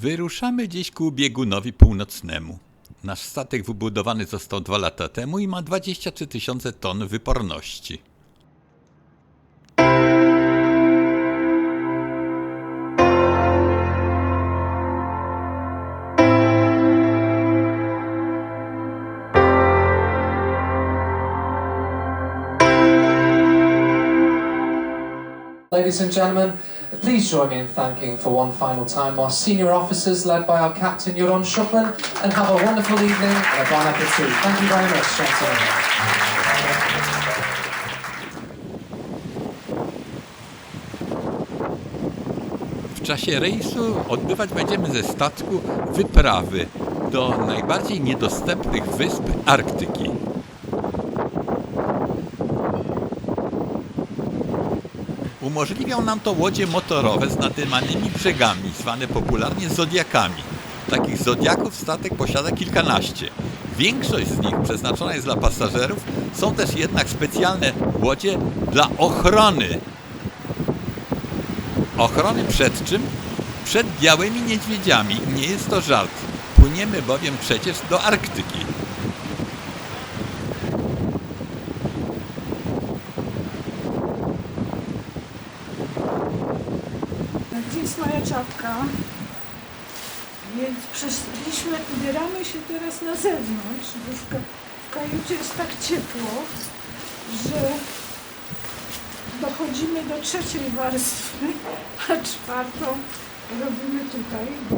Wyruszamy dziś ku biegunowi północnemu. Nasz statek wybudowany został dwa lata temu i ma 23 tysiące ton wyporności. Ladies and gentlemen, please join me in thanking for one final time our senior officers led by our captain Joron Schuckman and have a wonderful evening and a bon appetit. Thank you very much, gentlemen. W czasie rejsu odbywać będziemy ze statku wyprawy do najbardziej niedostępnych wysp Arktyki. Umożliwią nam to łodzie motorowe z nadymanymi brzegami, zwane popularnie zodiakami. Takich zodiaków statek posiada kilkanaście. Większość z nich przeznaczona jest dla pasażerów, są też jednak specjalne łodzie dla ochrony Ochrony przed czym? Przed białymi niedźwiedziami. Nie jest to żart. Płyniemy bowiem przecież do Arktyki. Gdzie jest moja czapka? Więc przeszliśmy, ubieramy się teraz na zewnątrz, bo w, ka- w kajucie jest tak ciepło, że dochodzimy do trzeciej warstwy, a czwartą robimy tutaj, bo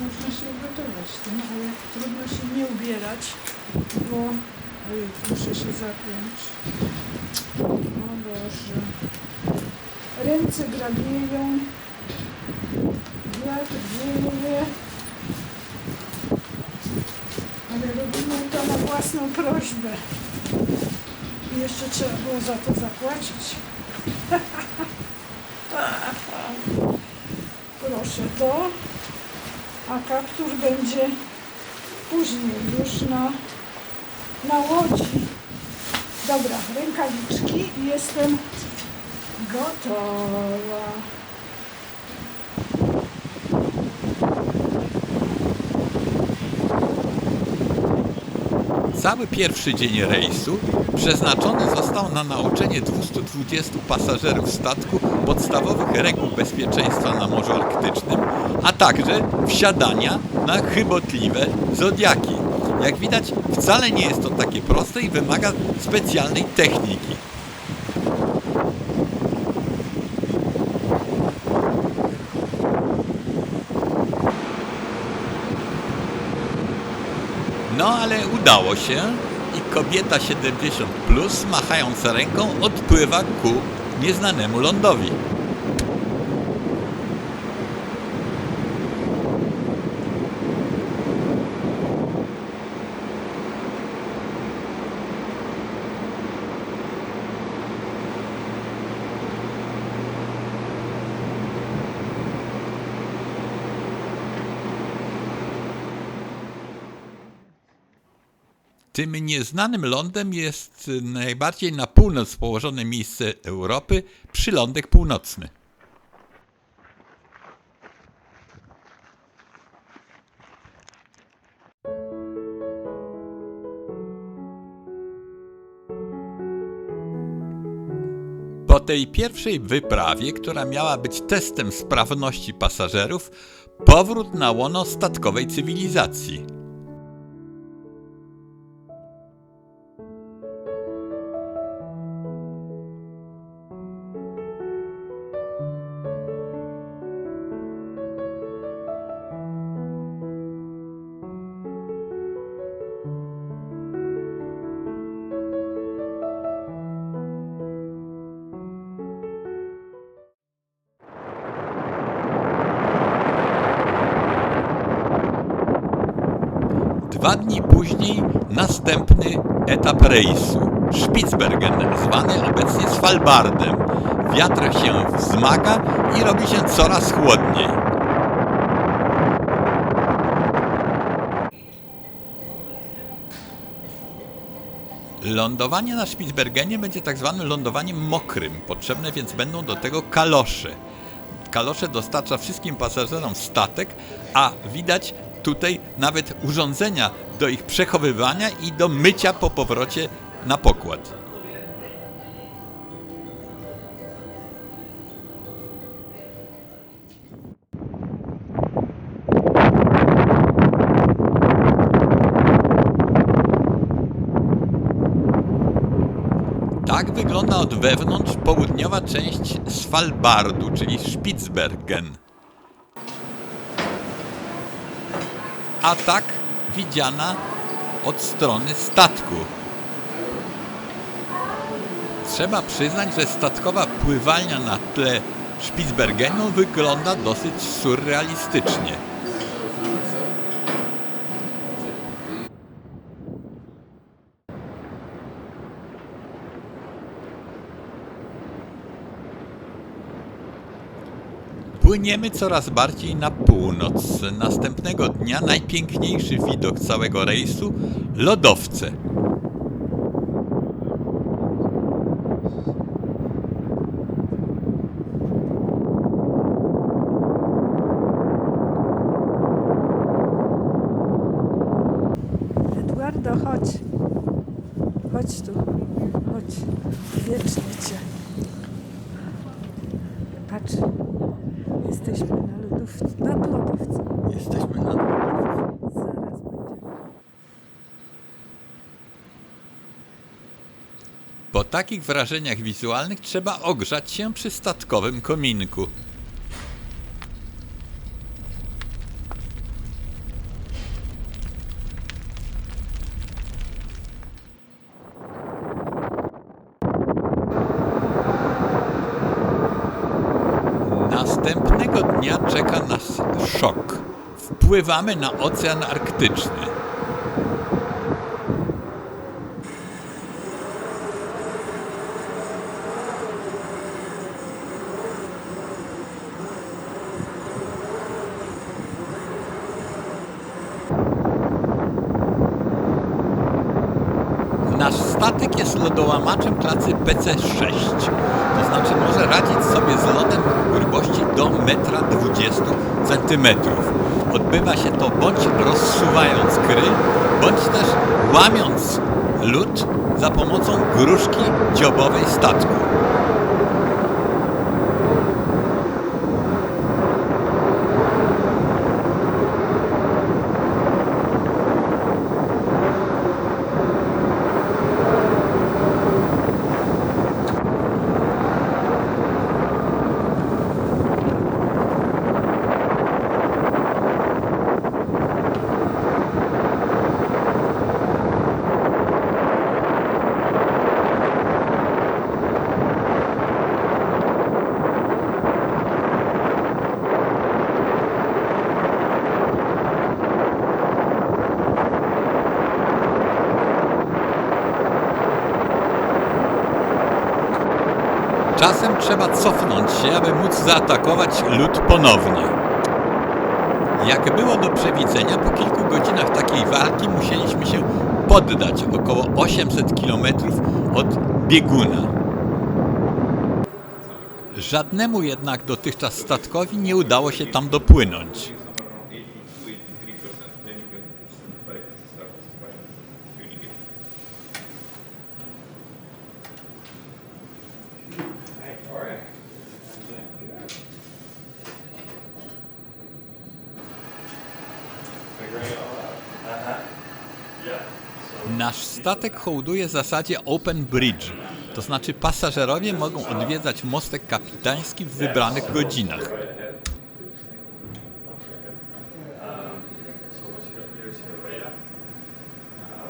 można się ugotować tym, ale trudno się nie ubierać, bo muszę się zapiąć. O Boże. Ręce grabieją, wieje, ale robimy to na własną prośbę. I jeszcze trzeba było za to zapłacić. Proszę to, a kaptur będzie później już na, na łodzi. Dobra, rękawiczki i jestem gotowa. Cały pierwszy dzień rejsu przeznaczony został na nauczenie 220 pasażerów statku podstawowych reguł bezpieczeństwa na Morzu Arktycznym, a także wsiadania na chybotliwe zodiaki. Jak widać, wcale nie jest to takie proste i wymaga specjalnej techniki. No ale udało się i kobieta 70 plus machając ręką odpływa ku nieznanemu lądowi. Tym nieznanym lądem jest najbardziej na północ położone miejsce Europy, przylądek północny. Po tej pierwszej wyprawie, która miała być testem sprawności pasażerów, powrót na łono statkowej cywilizacji. Dwa dni później następny etap rejsu. Spitsbergen, zwany obecnie Svalbardem. Wiatr się wzmaga i robi się coraz chłodniej. Lądowanie na Spitsbergenie będzie tak zwanym lądowaniem mokrym. Potrzebne więc będą do tego kalosze. kalosze dostarcza wszystkim pasażerom statek, a widać tutaj nawet urządzenia do ich przechowywania i do mycia po powrocie na pokład. Tak wygląda od wewnątrz południowa część Svalbardu, czyli Spitsbergen. A tak widziana od strony statku. Trzeba przyznać, że statkowa pływalnia na tle Spitsbergenu wygląda dosyć surrealistycznie. Płyniemy coraz bardziej na północ. Następnego dnia najpiękniejszy widok całego rejsu lodowce. Eduardo, chodź. Chodź tu. Chodź. Wiecznie cię. Patrz. Jesteśmy na Nad lodówce. Jesteśmy na Zaraz będzie. Po takich wrażeniach wizualnych trzeba ogrzać się przy statkowym kominku. Następnego dnia czeka nas szok. Wpływamy na Ocean Arktyczny. Nasz statek jest lodołamaczem klasy PC-6, to znaczy może radzić sobie z lodem grubości do 1,20 cm. Odbywa się to bądź rozsuwając kryl, bądź też łamiąc lód za pomocą gruszki dziobowej statku. Czasem trzeba cofnąć się, aby móc zaatakować lód ponownie. Jak było do przewidzenia, po kilku godzinach takiej walki musieliśmy się poddać około 800 km od bieguna. Żadnemu jednak dotychczas statkowi nie udało się tam dopłynąć. Nasz statek hołduje zasadzie Open Bridge, to znaczy pasażerowie mogą odwiedzać mostek kapitański w wybranych godzinach.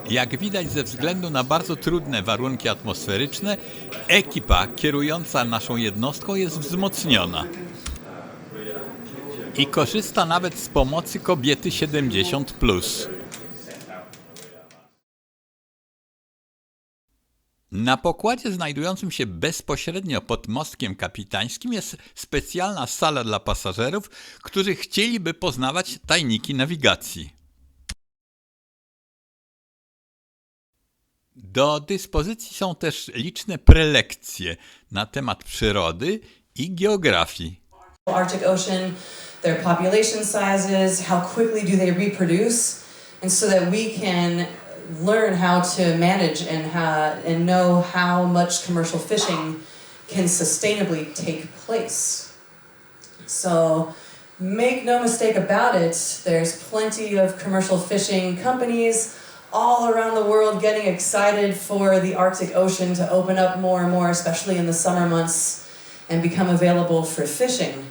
Jak widać, ze względu na bardzo trudne warunki atmosferyczne, ekipa kierująca naszą jednostką jest wzmocniona i korzysta nawet z pomocy kobiety 70. Na pokładzie znajdującym się bezpośrednio pod mostkiem kapitańskim jest specjalna sala dla pasażerów, którzy chcieliby poznawać tajniki nawigacji. Do dyspozycji są też liczne prelekcje na temat przyrody i geografii. Arctic Ocean, their population sizes, how quickly do they reproduce, and so that we can learn how to manage and how, and know how much commercial fishing can sustainably take place. So make no mistake about it, there's plenty of commercial fishing companies all around the world getting excited for the Arctic Ocean to open up more and more, especially in the summer months, and become available for fishing.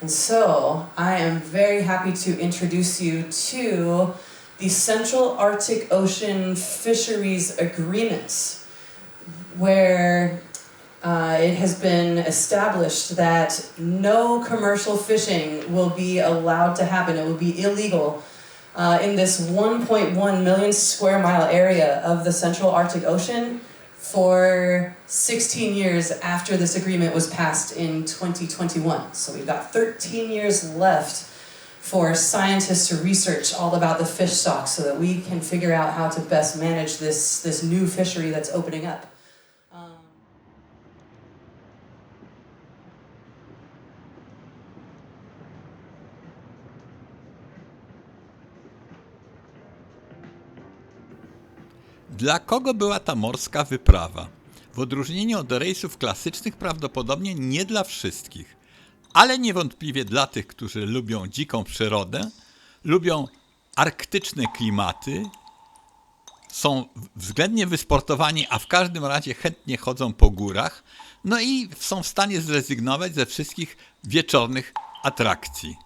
And so I am very happy to introduce you to the Central Arctic Ocean Fisheries Agreement, where uh, it has been established that no commercial fishing will be allowed to happen. It will be illegal uh, in this 1.1 million square mile area of the Central Arctic Ocean for 16 years after this agreement was passed in 2021. So we've got 13 years left for scientists to research all about the fish stock so that we can figure out how to best manage this, this new fishery that's opening up. Dla kogo była ta morska wyprawa? W odróżnieniu od rejsów klasycznych prawdopodobnie nie dla wszystkich, ale niewątpliwie dla tych, którzy lubią dziką przyrodę, lubią arktyczne klimaty, są względnie wysportowani, a w każdym razie chętnie chodzą po górach, no i są w stanie zrezygnować ze wszystkich wieczornych atrakcji.